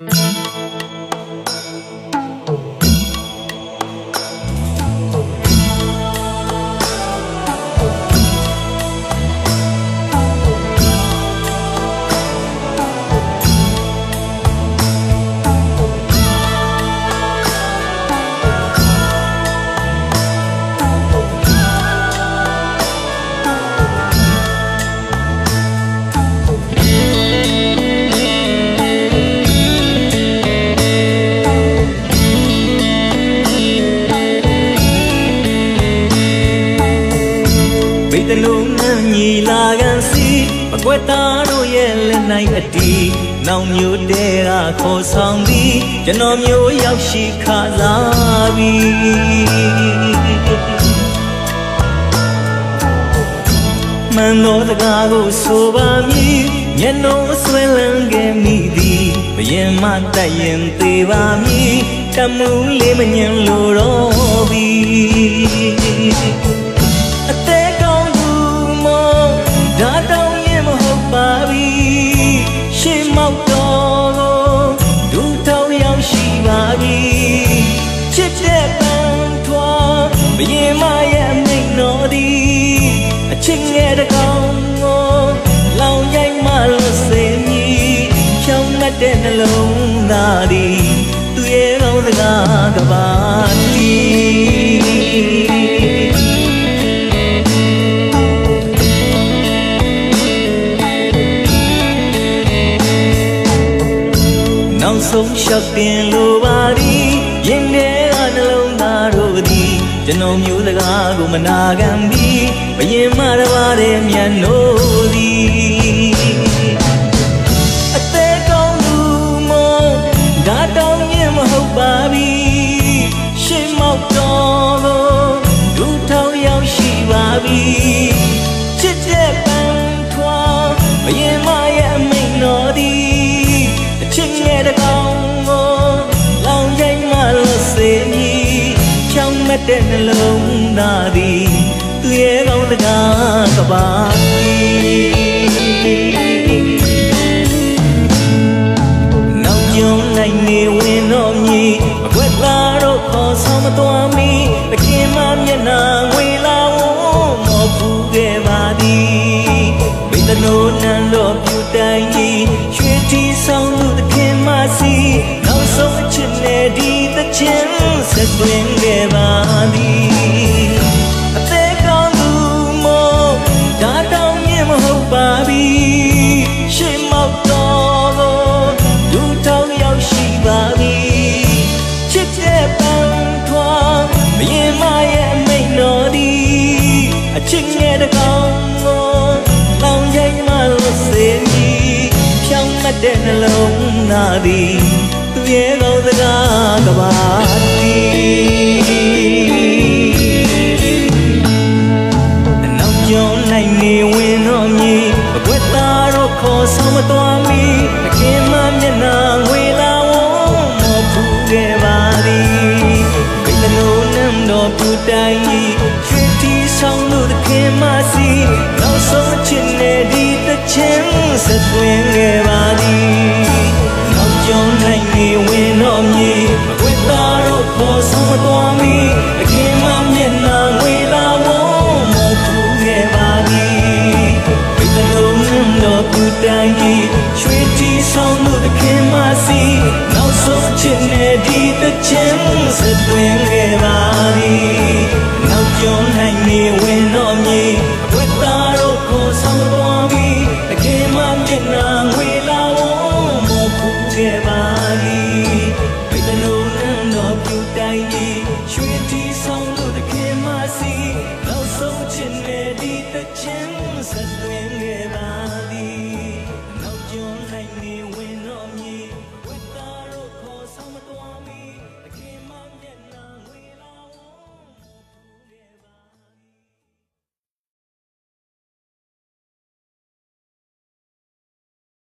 မိ တလုံးနှံညီလာကန်စီမကွက်သားတို့ရဲ့လက်နိုင်အတီနောင်မျိုးတဲကခေါ်ဆောင်ပြီးကျွန်တော်မျိုးရောက်ရှိခါလာပြီမန်တော်တကားကိုဆိုပါမည်မျက်နှာဆွဲလန်းခဲ့မိသည်ဘရင်မတက်ရင်သေးပါမည်တမှုလေးမညင်လို ဆုံးရှောက်တင်လိုပါသည်ရင်ထဲကနှလုံးသားတို့သည်ကျွန်တော်မျိုးစကားကိုမနာခံပြီးဘရင်မတစ်ပါးတည်းမြန်လို့သည်အသေးကောင်းသူမဒါတောင်းရင်မဟုတ်ပါပြီရှေ့မောက်တော်ကိုဒူထောင်ရောက်ရှိပါပြီ တ်တဲ့နှလုံးသားသည်သူရဲ့ကောင်းတကားကပါနောက်ကျုံနိုင်နေဝင်တော့မြည်အကွက်သားတော့ခေါ်ဆောင်မသွားမီတခင်မမျက်နှာငွေလာဝမော်ဖူးခဲ့ပါသည်မိတနိုးနန်းတော်ပြူတိုင်းကြီးရွှေတီဆောင်သူတခင်မစီနောက်ဆုံးအချစ်နဲ့ ဒီတချင်းဆက်သွင်းခဲ့ပါသည်အသေးကောင်းသူမို့ဒါတောင်းရင်မဟုတ်ပါပြီရှေ့မောက်တော်ကိုဒူထောင်ရောက်ရှိပါပြီချစ်တဲ့ပန်းထွားဘရင်မရဲ့အမိန်တော်သည်အချစ်ငယ်တကောင်ကိုလောင်ရိုက်မှလို့စေမည်ဖြောင်းမတ်တဲ့နှလုံးသားသ ည်သူရဲ့ကောင်းစကားကပါတီနောက်ကျော်နိုင်နေဝင်တော့မြည်အကွက်သားတော့ခေါ်ဆောင်မသွားမီအခင်မမျက်နှာငွေလာဝမော်ဖူးခဲ့ပါသည်ဘိလနိုနမ်တော်ပြူတိုင်းကြီးရွှေတီဆောင်လို့တခင်မစီနောက်ဆုံးအချစ်နဲ့ဒီတချင်းဆက်သွင်းခဲ့ပါသည်နော ကျွန်းနိုင်နေဝင်တော့မြေမခွေသားတို့ပေါ်ဆုံးမတော်မီအခင်မမျက်နှာငွေလာဝုံးမထူခဲ့ပါသည်ဘယ်တစ်လုံးတော့ပူတိုင်ကြီးရွှေတီဆောင်တို့အခင်မစီနောက်ဆုံးချစ်နေဒီတခြင်းစတွင်ခဲ့ပါသည်နောက်ကျွန်းနိုင်နေ swim